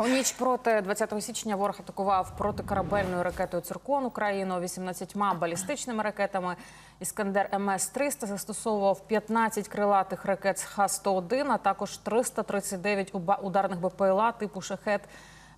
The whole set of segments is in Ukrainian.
У ніч проти 20 січня ворог атакував протикорабельною ракетою «Циркон» Україну 18 балістичними ракетами. Іскандер МС-300 застосовував 15 крилатих ракет з Х-101, а також 339 уба- ударних БПЛА типу «Шахет».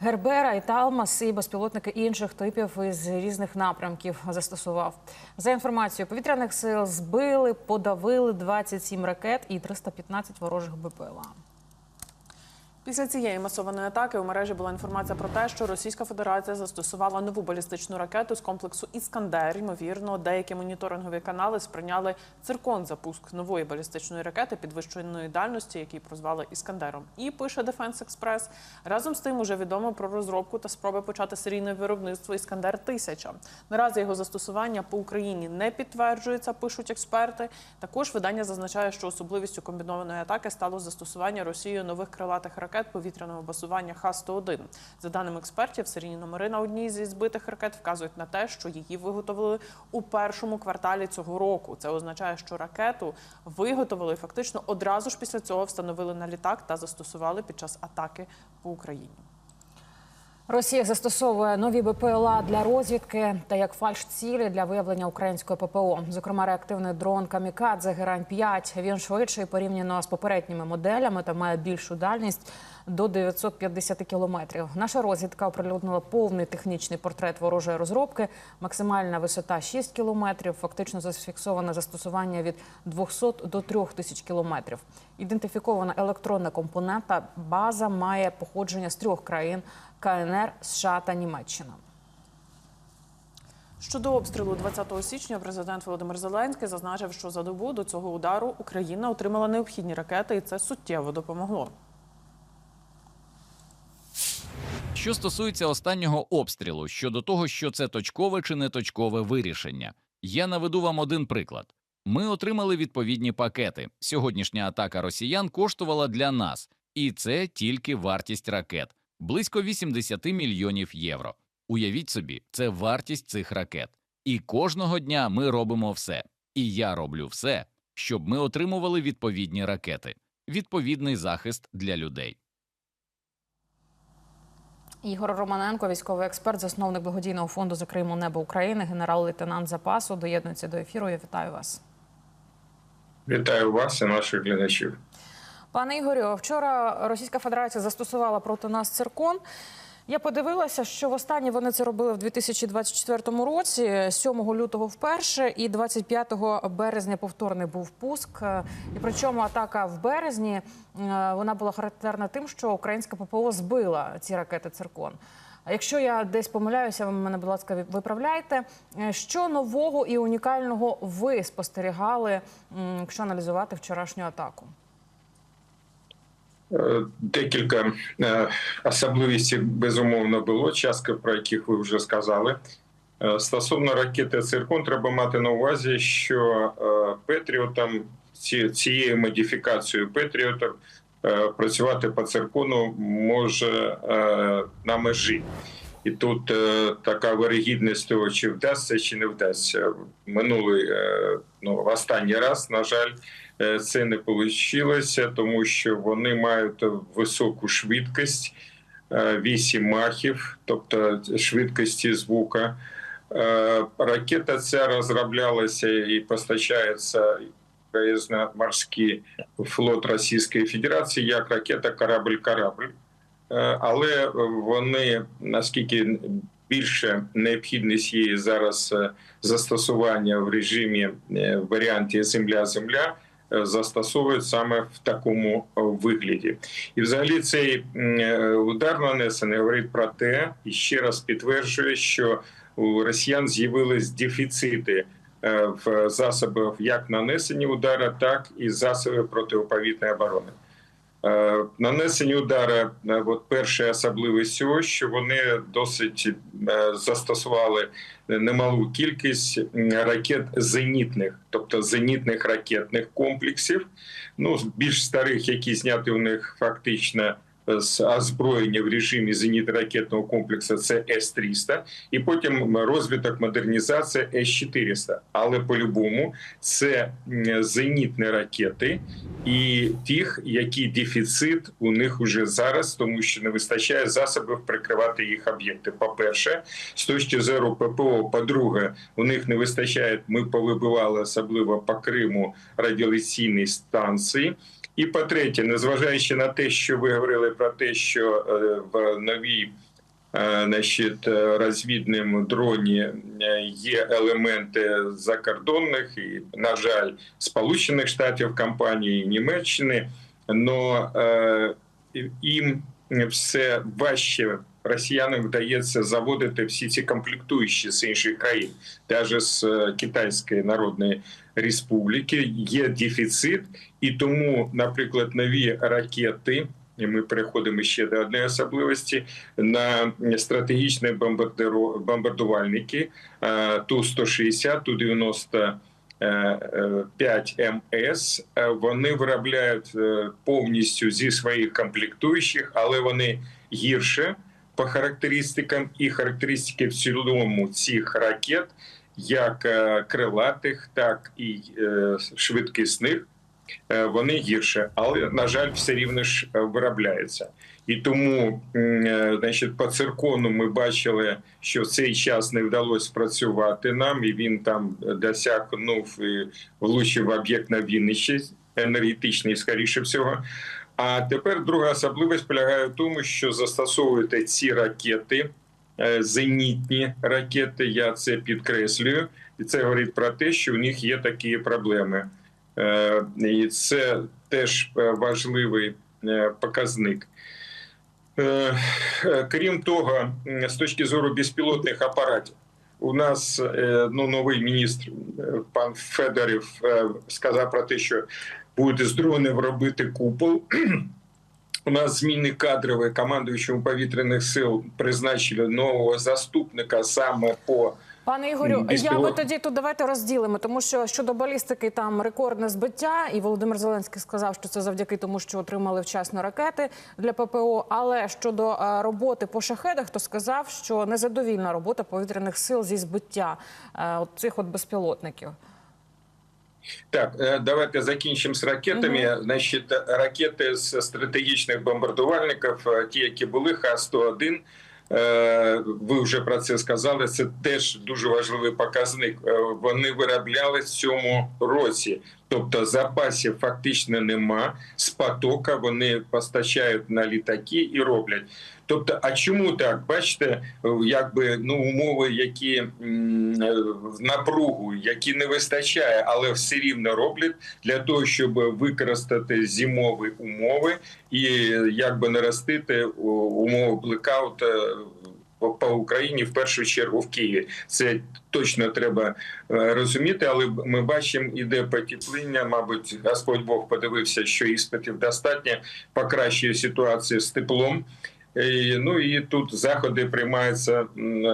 Гербера і Талмас і безпілотники інших типів із різних напрямків застосував. За інформацією повітряних сил збили, подавили 27 ракет і 315 ворожих БПЛА. Після цієї масованої атаки у мережі була інформація про те, що Російська Федерація застосувала нову балістичну ракету з комплексу Іскандер. Ймовірно, деякі моніторингові канали сприйняли циркон запуск нової балістичної ракети підвищеної дальності, який прозвали Іскандером. І пише Defense Express. Разом з тим уже відомо про розробку та спроби почати серійне виробництво Іскандер 1000 Наразі його застосування по Україні не підтверджується, пишуть експерти. Також видання зазначає, що особливістю комбінованої атаки стало застосування Росією нових крилатих ракет повітряного басування Х-101. За даними експертів, серійні номери на одній зі збитих ракет вказують на те, що її виготовили у першому кварталі цього року. Це означає, що ракету виготовили і фактично одразу ж після цього встановили на літак та застосували під час атаки по Україні. Росія застосовує нові БПЛА для розвідки та як фальш-цілі для виявлення української ППО. Зокрема, реактивний дрон Камікадзе Герань 5 Він швидший порівняно з попередніми моделями та має більшу дальність до 950 кілометрів. Наша розвідка оприлюднила повний технічний портрет ворожої розробки. Максимальна висота 6 кілометрів. Фактично зафіксоване застосування від 200 до 3000 кілометрів. Ідентифікована електронна компонента. База має походження з трьох країн. КНР, США та Німеччина. Щодо обстрілу 20 січня, президент Володимир Зеленський зазначив, що за добу до цього удару Україна отримала необхідні ракети, і це суттєво допомогло. Що стосується останнього обстрілу щодо того, що це точкове чи не точкове вирішення, я наведу вам один приклад. Ми отримали відповідні пакети. Сьогоднішня атака росіян коштувала для нас, і це тільки вартість ракет близько 80 мільйонів євро. Уявіть собі, це вартість цих ракет. І кожного дня ми робимо все. І я роблю все, щоб ми отримували відповідні ракети, відповідний захист для людей. Ігор Романенко, військовий експерт, засновник благодійного фонду «Закриємо небо України, генерал-лейтенант запасу. Доєднується до ефіру. Я вітаю вас. Вітаю вас і наших глядачів. Пане Ігорю, вчора Російська Федерація застосувала проти нас циркон. Я подивилася, що востаннє вони це робили в 2024 році, 7 лютого вперше, і 25 березня повторний був пуск. І причому атака в березні е, вона була характерна тим, що українська ППО збила ці ракети циркон. Якщо я десь помиляюся, ви мене, будь ласка, виправляйте. Е, Що нового і унікального ви спостерігали, якщо аналізувати вчорашню атаку? Е, Декілька е, особливостей безумовно було, частка про яких ви вже сказали. Е, Стосовно ракети Циркон, треба мати на увазі, що Петріотам цією модифікацією Петріотів е, працювати по циркону може на межі. І тут така вирогідність того, чи вдасться, чи не вдасться. Минулий ну, останній раз, на жаль, це не вийшло, тому що вони мають високу швидкість, е, 8 махів, тобто швидкості звука. Е, Ракета ця розроблялася і постачається краєзноморський флот Російської Федерації як ракета корабль-корабль. Е, Але вони наскільки більше необхідність є зараз е, застосування в режимі е, варіанті Земля-Земля е, застосовують саме в такому е, вигляді. І взагалі цей е, удар нанесений говорить про те, і ще раз підтверджує, що у росіян з'явились дефіцити е, в засобах як нанесення удара, так і засоби протиповітряної оборони. Е, Нанесені удари, е, от перша особливість цього, що вони досить е, застосували немалу кількість ракет зенітних, тобто зенітних ракетних комплексів, ну більш старих, які зняті у них фактично з озброєння в режимі зенітно-ракетного комплексу це С-300, і потім розвиток модернізація С-400. Але по-любому це зенітні ракети і тих, які дефіцит у них уже зараз, тому що не вистачає засобів прикривати їх об'єкти. По-перше, з точки зору ППО, по-друге, у них не вистачає. Ми повибивали особливо по Криму радіолекційні станції. І по-третє, незважаючи на те, що ви говорили про те, що е, в новій е, значить, е, розвідним дроні є елементи закордонних і, на жаль, Сполучених Штатів компанії Німеччини, але їм все важче. Росіянам вдається заводити всі ці комплектуючі з інших країн, навіть з е, Китайської Народної Республіки. Є дефіцит, і тому, наприклад, нові ракети. І ми переходимо ще до однієї особливості на стратегічні бомбардувальники е, Ту-160, Ту-90 5 МС. Е, Вони виробляють е, повністю зі своїх комплектуючих, але вони гірше по характеристикам і характеристики в цілому цих ракет, як е, крилатих, так і е, швидкісних. е, Вони гірше, але на жаль, все рівно ж е, виробляється. І тому, е, значить, по циркону ми бачили, що цей час не вдалося спрацювати нам, і він там досягнув і влучив об'єкт на Вінничі, енергетичний, скоріше всього. А тепер друга особливість полягає в тому, що застосовуєте ці ракети, е, зенітні ракети. Я це підкреслюю, і це говорить про те, що у них є такі проблеми. Е, І це теж важливий показник. Е, е, Крім того, з точки зору безпілотних апаратів, у нас е, ну, новий міністр пан Федорів сказав про те, що буде з дронів робити купол. У нас зміни кадрові командуючому повітряних сил призначили нового заступника саме по Пане Ігорю, я би тоді тут давайте розділимо, тому що щодо балістики там рекордне збиття, і Володимир Зеленський сказав, що це завдяки тому, що отримали вчасно ракети для ППО. Але щодо е, роботи по шахедах, то сказав, що незадовільна робота повітряних сил зі збиття е, от цих от безпілотників. Так, е, давайте закінчимо з ракетами. Значить, ракети з стратегічних бомбардувальників, ті, які були Х-101, е, ви вже про це сказали. Це теж дуже важливий показник. Е, Вони виробляли в цьому році. Тобто запасів фактично нема. З потока вони постачають на літаки і роблять. Тобто, а чому так? Бачите, е, якби ну умови, які е, в напругу, які не вистачає, але все рівно роблять для того, щоб використати зимові умови і е, якби наростити умови блекаут е, по Україні в першу чергу в Києві. Це точно треба е, розуміти, але ми бачимо, іде потепління. Мабуть, Господь Бог подивився, що іспитів достатньо, покращує ситуацію з теплом. Ну і тут заходи приймаються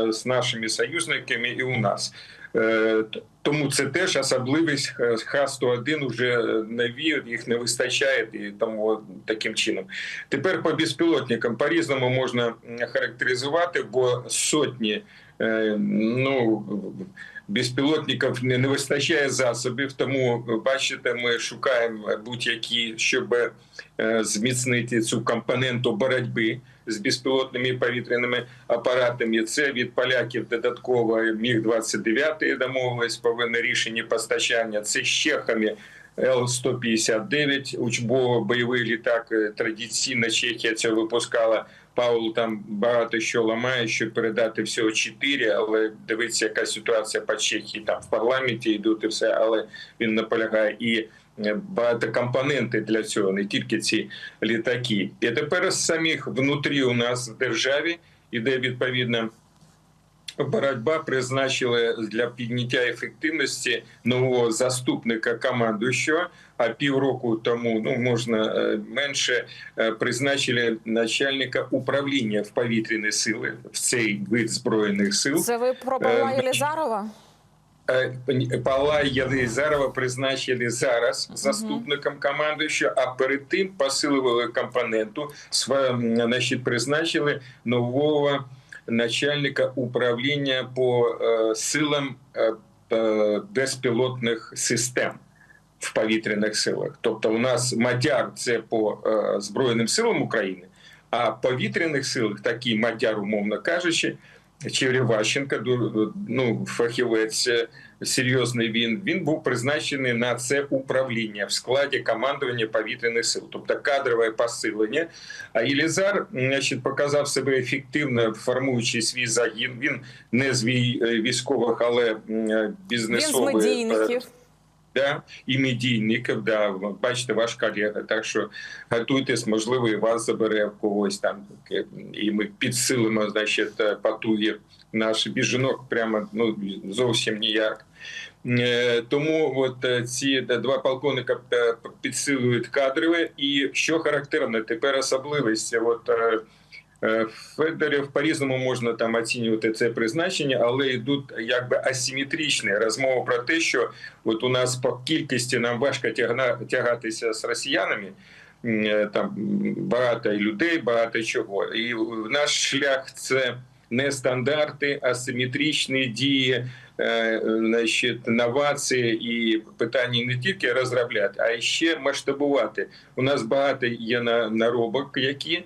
з нашими союзниками і у нас. Е, Тому це теж особливість е, Х-101 вже нові, їх не вистачає, і тому таким чином. Тепер по безпілотникам по-різному можна характеризувати, бо сотні е, ну, безпілотників не, вистачає засобів. Тому бачите, ми шукаємо будь-які, щоб е, зміцнити цю компоненту боротьби з безпілотними повітряними апаратами. Це від поляків додатково міг 29 домовились повинні рішення постачання. Це з чехами. Л-159, учбово бойовий літак. Е, Традиційно Чехія це випускала. Паул там багато що ламає, щоб передати всього чотири, але дивиться, яка ситуація по Чехії. Там в парламенті йдуть і все, але він наполягає і багато компоненти для цього, не тільки ці літаки. І тепер з самих внутрі у нас в державі іде відповідна боротьба. Призначили для підняття ефективності нового заступника командуючого. А півроку тому ну можна е, менше е, призначили начальника управління в повітряні сили в цей вид збройних сил. Це ви про Павла Е, Єлізарова? Е, Павла призначили зараз заступником командуючого, а перед тим посилювали компоненту, значить, призначили нового начальника управління по е, силам е, безпілотних систем в повітряних силах. Тобто, у нас мадяр це по е, Збройним силам України, а повітряних силах такий мадяр, умовно кажучи, Череващенко, ду- ну, фахівець е, серйозний він, він був призначений на це управління в складі командування повітряних сил, тобто кадрове посилення. А Ілізар значить, показав себе ефективно, формуючи свій загін. Він не з е, військових, але бізнесових. Він з е, медійників. Да, і медійників, да, бачите, ваш колега. Так що готуйтесь, можливо, і вас забере в когось там, і ми підсилимо, значить, потуги наших без жінок прямо ну, зовсім ніяк. Е, Тому от е, ці два полковника е, підсилюють кадрове. І що характерно, тепер особливість. От е, е, Федорів по-різному можна там оцінювати це призначення, але йдуть якби асиметричні розмови про те, що от у нас по кількості нам важко тягна, тягатися з росіянами. Е, Там багато людей, багато чого. І наш шлях це не стандарти, а симетричні дії, е, значить, новації і питання не тільки розробляти, а ще масштабувати. У нас багато є на- наробок, які,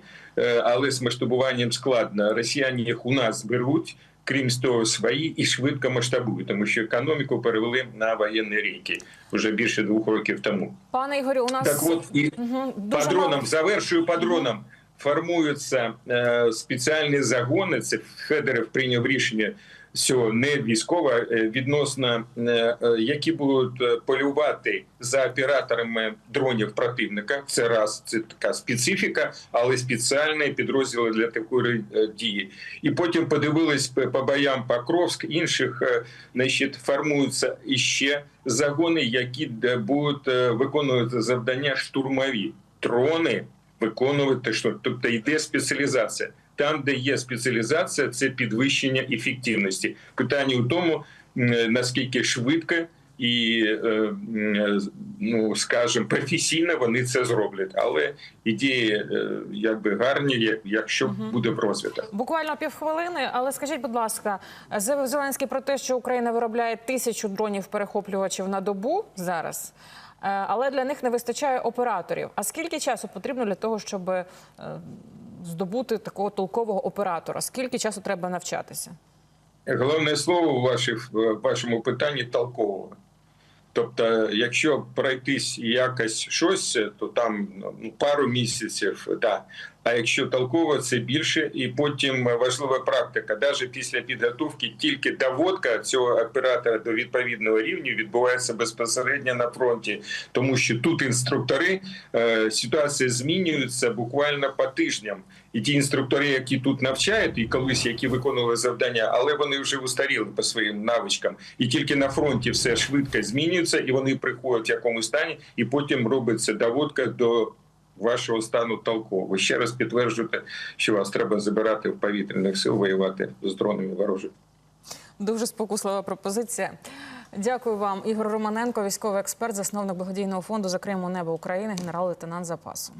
але з масштабуванням складно. Росіяни їх у нас беруть. Крім того, свої і швидко масштабують, тому що економіку перевели на воєнні рейки вже більше двох років тому. Пане Ігорю, у нас Так от і угу, по дронам, мало- завершую по дронам. Формуються е, спеціальні загони. Це Федеров прийняв рішення цього не військове е, відносно е, е, які будуть полювати за операторами дронів противника. Це раз це така специфіка, але спеціальні підрозділи для такої дії. І потім подивились по боям Покровськ, інших значить, формуються іще загони, які будуть виконувати завдання штурмові дрони виконувати що тобто йде спеціалізація. Там, де є спеціалізація, це підвищення ефективності. Питання у тому, наскільки швидко і е, ну скажімо, професійно вони це зроблять. Але ідеї е, якби гарні, як- якщо буде розвиток. Буквально півхвилини, але скажіть, будь ласка, заявив Зеленський про те, що Україна виробляє тисячу дронів перехоплювачів на добу зараз, е, але для них не вистачає операторів. А скільки часу потрібно для того, щоб здобути такого толкового оператора? Скільки часу треба навчатися? Головне слово в вашому питанні толково. Тобто, якщо пройтись якось щось, то там ну, пару місяців, да. А якщо толково, це більше, і потім важлива практика. Навіть після підготовки тільки доводка цього оператора до відповідного рівня відбувається безпосередньо на фронті, тому що тут інструктори е, ситуація змінюється буквально по тижням. І ті інструктори, які тут навчають, і колись які виконували завдання, але вони вже устаріли по своїм навичкам. І тільки на фронті все швидко змінюється, і вони приходять в якомусь стані, і потім робиться доводка до вашого стану толково. Ще раз підтверджуєте, що вас треба забирати в повітряних сил, воювати з дронами ворожих. Дуже спокуслива пропозиція. Дякую вам, Ігор Романенко, військовий експерт, засновник благодійного фонду «Закриємо небо України, генерал-лейтенант запасу.